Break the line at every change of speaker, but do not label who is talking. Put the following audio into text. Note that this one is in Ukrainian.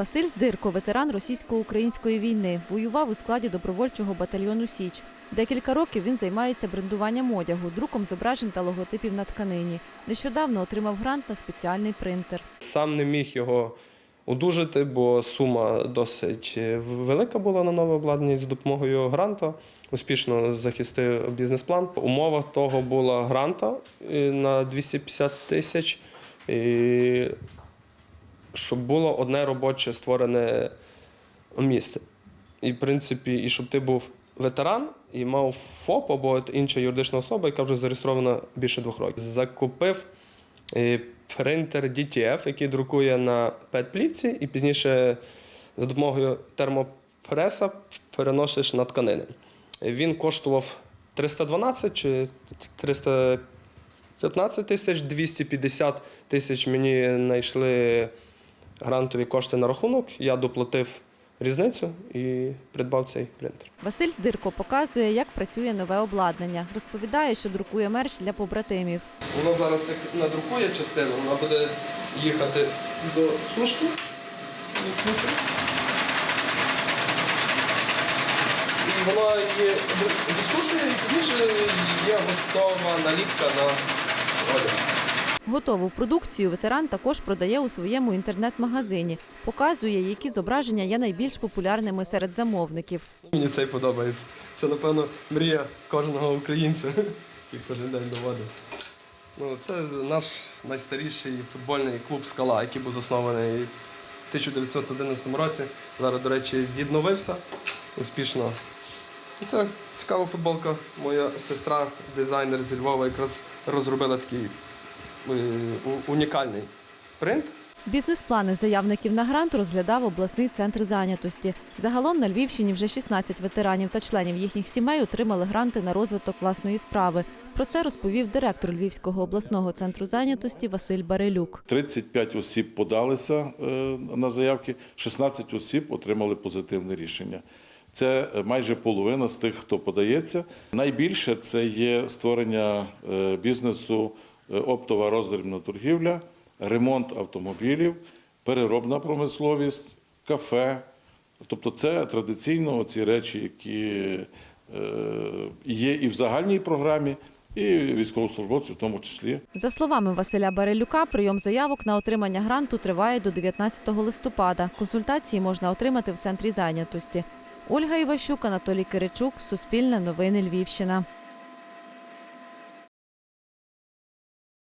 Василь Здирко, ветеран російсько-української війни, воював у складі добровольчого батальйону Січ. Декілька років він займається брендуванням одягу, друком зображень та логотипів на тканині. Нещодавно отримав грант на спеціальний принтер.
Сам не міг його одужати, бо сума досить велика була на нове обладнання. З допомогою гранта успішно захистив бізнес-план. Умова того була гранта е, на 250 тисяч, і щоб було одне робоче створене місце. І, в принципі, і щоб ти був ветеран і мав ФОП або інша юридична особа, яка вже зареєстрована більше двох років. Закупив е, принтер DTF, який друкує на пет-плівці, і пізніше за допомогою термопреса переносиш на тканини. Він коштував 312 чи 315 тисяч, 250 тисяч мені знайшли грантові кошти на рахунок. Я доплатив різницю і придбав цей принтер.
Василь Здирко показує, як працює нове обладнання. Розповідає, що друкує мерч для побратимів.
Воно зараз як надрукує частину, вона буде їхати до сушки. І вона її висушує і пізніше є готова наліпка на одяг.
Готову продукцію ветеран також продає у своєму інтернет-магазині. Показує, які зображення є найбільш популярними серед замовників.
Мені цей подобається. Це, напевно, мрія кожного українця, який кожен день доводить. Ну, це наш найстаріший футбольний клуб Скала, який був заснований в 1911 році. Зараз, до речі, відновився успішно. Це цікава футболка. Моя сестра, дизайнер зі Львова, якраз розробила такий унікальний принт.
Бізнес-плани заявників на грант розглядав обласний центр зайнятості. Загалом на Львівщині вже 16 ветеранів та членів їхніх сімей отримали гранти на розвиток власної справи. Про це розповів директор Львівського обласного центру зайнятості Василь Барелюк.
35 осіб подалися е, на заявки, 16 осіб отримали позитивне рішення. Це е, майже половина з тих, хто подається. Найбільше це є створення е, бізнесу, е, оптова роздрібна торгівля, ремонт автомобілів, переробна промисловість, кафе. Тобто це традиційно ці речі, які е, є і в загальній програмі, і військовослужбовців в тому числі.
За словами Василя Барелюка, прийом заявок на отримання гранту триває до 19 листопада. Консультації можна отримати в центрі зайнятості. Ольга Іващук, Анатолій Киричук, Суспільне новини Львівщина.